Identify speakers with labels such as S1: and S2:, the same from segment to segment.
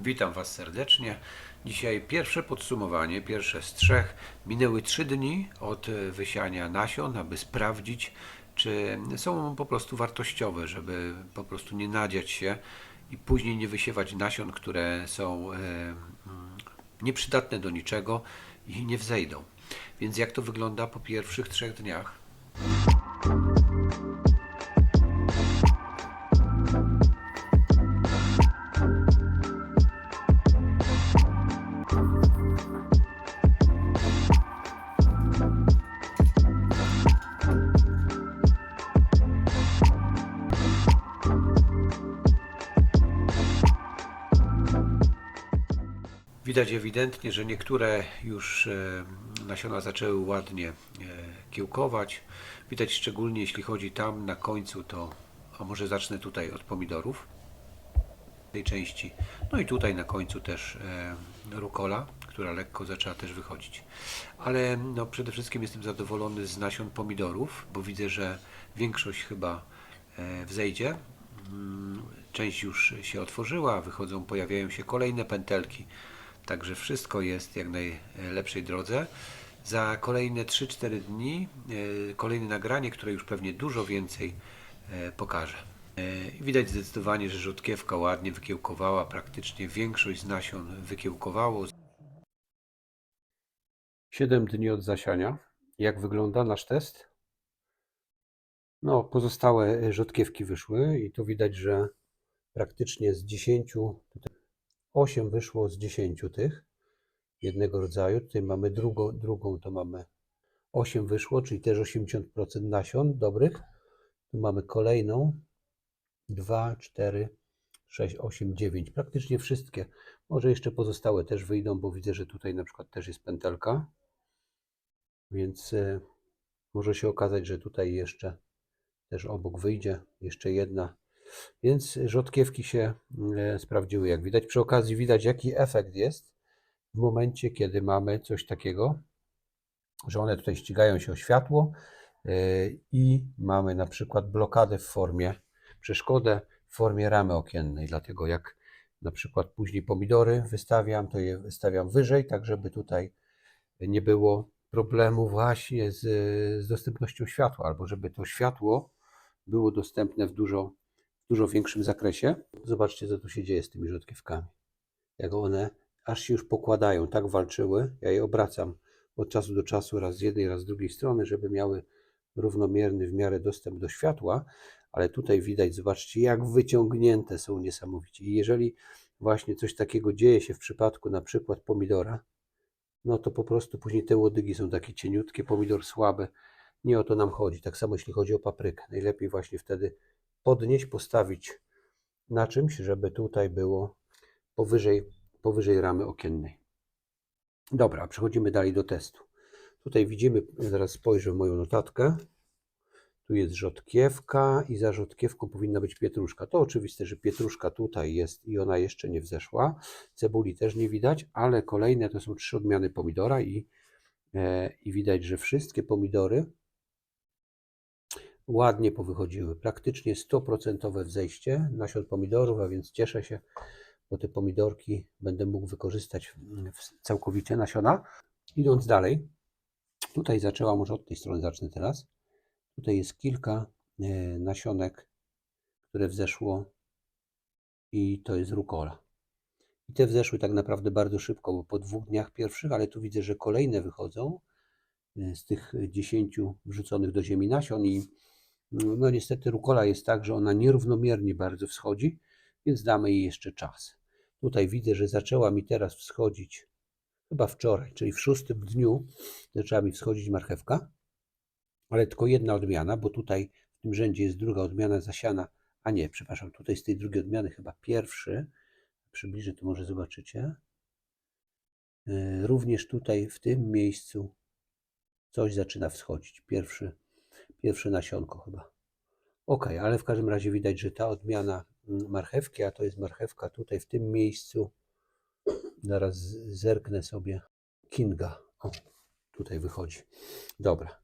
S1: Witam Was serdecznie. Dzisiaj pierwsze podsumowanie, pierwsze z trzech. Minęły trzy dni od wysiania nasion, aby sprawdzić, czy są po prostu wartościowe, żeby po prostu nie nadziać się i później nie wysiewać nasion, które są e, mm, nieprzydatne do niczego i nie wzejdą. Więc jak to wygląda po pierwszych trzech dniach? Widać ewidentnie, że niektóre już e, nasiona zaczęły ładnie e, kiełkować. Widać szczególnie jeśli chodzi tam na końcu, to a może zacznę tutaj od pomidorów tej części. No i tutaj na końcu też e, rukola, która lekko zaczęła też wychodzić. Ale no, przede wszystkim jestem zadowolony z nasion pomidorów, bo widzę, że większość chyba wzejdzie. Mm, Część już się otworzyła, wychodzą, pojawiają się kolejne pętelki. Także wszystko jest jak najlepszej drodze. Za kolejne 3-4 dni e, kolejne nagranie, które już pewnie dużo więcej e, pokaże. E, Widać zdecydowanie, że rzodkiewka ładnie wykiełkowała, praktycznie większość z nasion wykiełkowało. 7 dni od zasiania. Jak wygląda nasz test? No, pozostałe rzodkiewki wyszły i to widać, że praktycznie z 10, tutaj 8 wyszło z 10 tych jednego rodzaju. Tutaj mamy drugą, drugą to mamy 8 wyszło, czyli też 80% nasion dobrych. Tu mamy kolejną 2, 4, 6, 8, 9. Praktycznie wszystkie. Może jeszcze pozostałe też wyjdą, bo widzę, że tutaj na przykład też jest pętelka. Więc e, może się okazać, że tutaj jeszcze też obok wyjdzie jeszcze jedna. Więc rzodkiewki się e, sprawdziły, jak widać. Przy okazji widać, jaki efekt jest w momencie, kiedy mamy coś takiego, że one tutaj ścigają się o światło e, i mamy na przykład blokadę w formie, przeszkodę w formie ramy okiennej. Dlatego jak na przykład później pomidory wystawiam, to je wystawiam wyżej, tak żeby tutaj nie było problemu właśnie z, z dostępnością światła, albo żeby to światło było dostępne w dużo, dużo większym zakresie. Zobaczcie, co tu się dzieje z tymi rzodkiewkami. Jak one aż się już pokładają, tak walczyły. Ja je obracam od czasu do czasu, raz z jednej, raz z drugiej strony, żeby miały równomierny w miarę dostęp do światła, ale tutaj widać, zobaczcie, jak wyciągnięte są niesamowicie. I jeżeli właśnie coś takiego dzieje się w przypadku na przykład pomidora, no to po prostu później te łodygi są takie cieniutkie, pomidor słaby. Nie o to nam chodzi. Tak samo jeśli chodzi o paprykę. Najlepiej właśnie wtedy podnieść, postawić na czymś, żeby tutaj było powyżej, powyżej ramy okiennej. Dobra, przechodzimy dalej do testu. Tutaj widzimy, zaraz spojrzę w moją notatkę. Tu jest rzodkiewka i za rzodkiewką powinna być pietruszka. To oczywiste, że pietruszka tutaj jest i ona jeszcze nie wzeszła. Cebuli też nie widać, ale kolejne to są trzy odmiany pomidora i, e, i widać, że wszystkie pomidory ładnie powychodziły. Praktycznie 100% wzejście nasion pomidorów, a więc cieszę się, bo te pomidorki będę mógł wykorzystać całkowicie nasiona. Idąc dalej, tutaj zaczęłam, może od tej strony zacznę teraz. Tutaj jest kilka e, nasionek, które wzeszło i to jest rukola. I te wzeszły tak naprawdę bardzo szybko, bo po dwóch dniach pierwszych, ale tu widzę, że kolejne wychodzą e, z tych 10 wrzuconych do ziemi nasion i no niestety rukola jest tak, że ona nierównomiernie bardzo wschodzi, więc damy jej jeszcze czas. Tutaj widzę, że zaczęła mi teraz wschodzić chyba wczoraj, czyli w szóstym dniu zaczęła mi wschodzić marchewka ale tylko jedna odmiana, bo tutaj w tym rzędzie jest druga odmiana zasiana, a nie, przepraszam, tutaj z tej drugiej odmiany chyba pierwszy, przybliżę, to może zobaczycie. Yy, Również tutaj w tym miejscu coś zaczyna wschodzić, pierwszy, pierwsze nasionko chyba. Ok, ale w każdym razie widać, że ta odmiana mm, marchewki, a to jest marchewka tutaj w tym miejscu, zaraz zerknę sobie, Kinga, o, tutaj wychodzi. Dobra,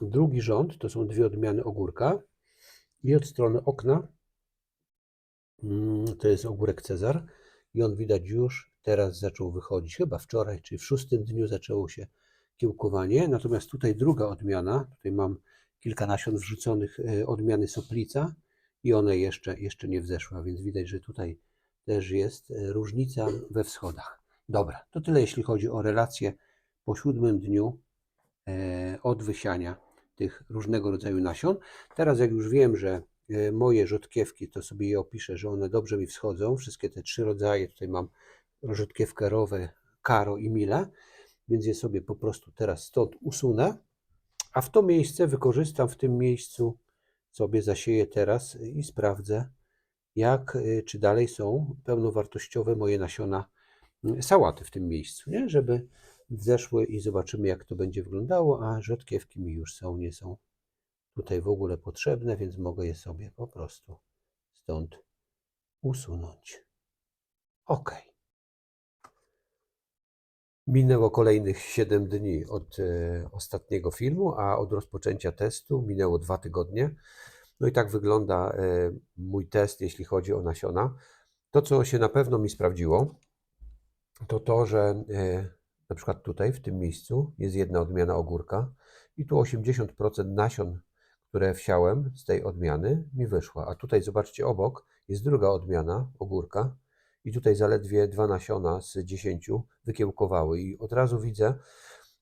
S1: Drugi rząd to są dwie odmiany ogórka. I od strony okna mm, to jest ogórek Cezar. I on widać już teraz zaczął wychodzić, chyba wczoraj, czy w szóstym dniu zaczęło się kiełkowanie. Natomiast tutaj druga odmiana, tutaj mam kilka nasion wrzuconych e, odmiany soplica i one jeszcze, jeszcze nie wzeszła, więc widać, że tutaj też jest e, różnica we wschodach. Dobra, to tyle jeśli chodzi o relacje po siódmym dniu e, od wysiania tych różnego rodzaju nasion. Teraz jak już wiem, że moje rzodkiewki, to sobie je opiszę, że one dobrze mi wschodzą, wszystkie te trzy rodzaje, tutaj mam rzodkiewkę rowe, karo i mile, więc je sobie po prostu teraz stąd usunę, a w to miejsce wykorzystam w tym miejscu sobie zasieję teraz i sprawdzę, jak, y, czy dalej są pełnowartościowe moje nasiona y, sałaty w tym miejscu, nie? żeby wzeszły i zobaczymy, jak to będzie wyglądało, a rzodkiewki mi już są, nie są tutaj w ogóle potrzebne, więc mogę je sobie po prostu stąd usunąć. OK. Minęło kolejnych 7 dni od e, ostatniego filmu, a od rozpoczęcia testu minęło 2 tygodnie. No i tak wygląda e, mój test, jeśli chodzi o nasiona. To, co się na pewno mi sprawdziło, to to, że e, na przykład tutaj, w tym miejscu, jest jedna odmiana ogórka i tu 80% nasion, które wsiałem z tej odmiany, mi wyszła. A tutaj, zobaczcie, obok jest druga odmiana ogórka i tutaj zaledwie dwa nasiona z 10 wykiełkowały. I od razu widzę,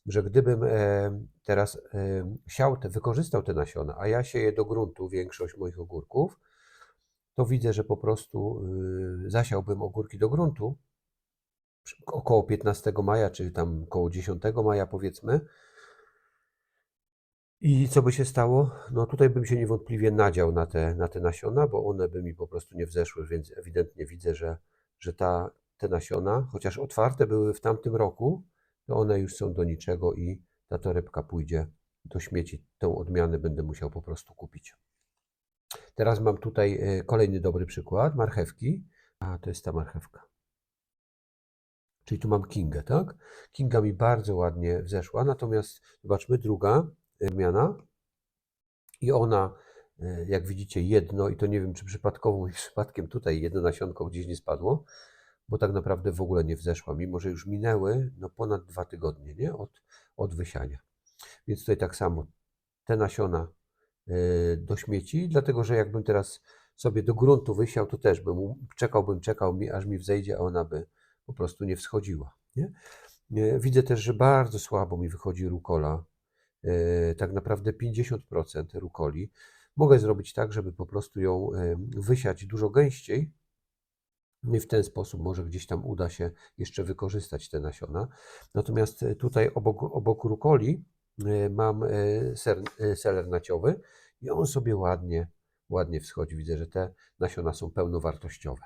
S1: że gdybym e, teraz e, siał te, wykorzystał te nasiona, a ja sieję do gruntu większość moich ogórków, to widzę, że po prostu y, zasiałbym ogórki do gruntu około 15 maja, czy tam około 10 maja powiedzmy. I co by się stało? No tutaj bym się niewątpliwie nadział na te, na te nasiona, bo one by mi po prostu nie wzeszły, więc ewidentnie widzę, że, że ta, te nasiona, chociaż otwarte były w tamtym roku, to one już są do niczego i ta torebka pójdzie do śmieci. Tą odmianę będę musiał po prostu kupić. Teraz mam tutaj e, kolejny dobry przykład marchewki. A to jest ta marchewka. Czyli tu mam Kingę, tak? Kinga mi bardzo ładnie wzeszła, natomiast zobaczmy druga odmiana i ona, e, jak widzicie, jedno, i to nie wiem, czy przypadkowo, przypadkiem tutaj jedno nasionko gdzieś nie spadło, bo tak naprawdę w ogóle nie wzeszła, mimo że już minęły no, ponad dwa tygodnie nie? Od, od wysiania. Więc tutaj tak samo te nasiona y, do śmieci, dlatego że jakbym teraz sobie do gruntu wysiał, to też bym czekałbym, czekał mi, aż mi wzejdzie, a ona by po prostu nie wschodziła. Nie? Y, widzę też, że bardzo słabo mi wychodzi rukola. Tak naprawdę 50% rukoli. Mogę zrobić tak, żeby po prostu ją wysiać dużo gęściej, i w ten sposób może gdzieś tam uda się jeszcze wykorzystać te nasiona. Natomiast e, tutaj obok, obok rukoli e, mam e, ser, seler naciowy i on sobie ładnie, ładnie wschodzi. Widzę, że te nasiona są pełnowartościowe.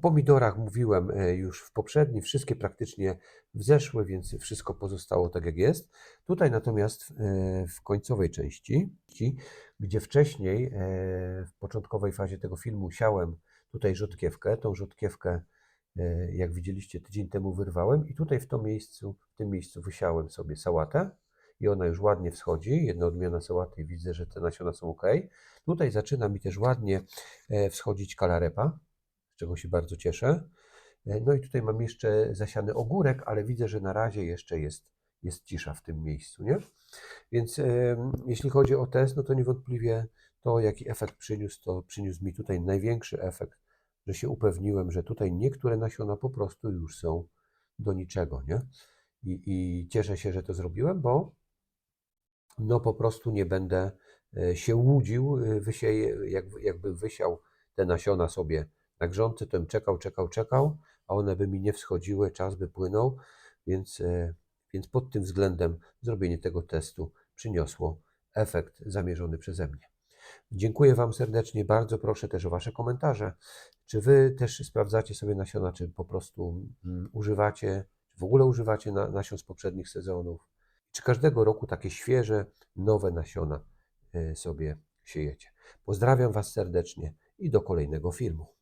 S1: Pomidorach mówiłem już w poprzednim, wszystkie praktycznie wzeszły, więc wszystko pozostało tak jak jest. Tutaj natomiast w końcowej części, gdzie wcześniej w początkowej fazie tego filmu siałem tutaj rzodkiewkę. Tą rzodkiewkę, e, jak widzieliście, tydzień temu wyrwałem i tutaj w, to miejscu, w tym miejscu wysiałem sobie sałatę i ona już ładnie wschodzi. Jedna odmiana sałaty i widzę, że te nasiona są ok. Tutaj zaczyna mi też ładnie e, wschodzić kalarepa, czego się bardzo cieszę. E, no i tutaj mam jeszcze zasiany ogórek, ale widzę, że na razie jeszcze jest, jest cisza w tym miejscu, nie? Więc e, jeśli chodzi o test, no to niewątpliwie to, jaki efekt przyniósł, to przyniósł mi tutaj największy efekt, że się upewniłem, że tutaj niektóre nasiona po prostu już są do niczego, nie? I, i cieszę się, że to zrobiłem, bo no po prostu nie będę e, się łudził, e, wysieję, jak, jakby wysiał te nasiona sobie na grządce, to bym czekał, czekał, czekał, a one by mi nie wschodziły, czas by płynął, więc, e, więc pod tym względem zrobienie tego testu przyniosło efekt zamierzony przeze mnie. Dziękuję Wam serdecznie. Bardzo proszę też o Wasze komentarze. Czy Wy też sprawdzacie sobie nasiona, czy po prostu mm, używacie, w ogóle używacie na, nasion z poprzednich sezonów? Czy każdego roku takie świeże, nowe nasiona y, sobie siejecie? Pozdrawiam Was serdecznie i do kolejnego filmu.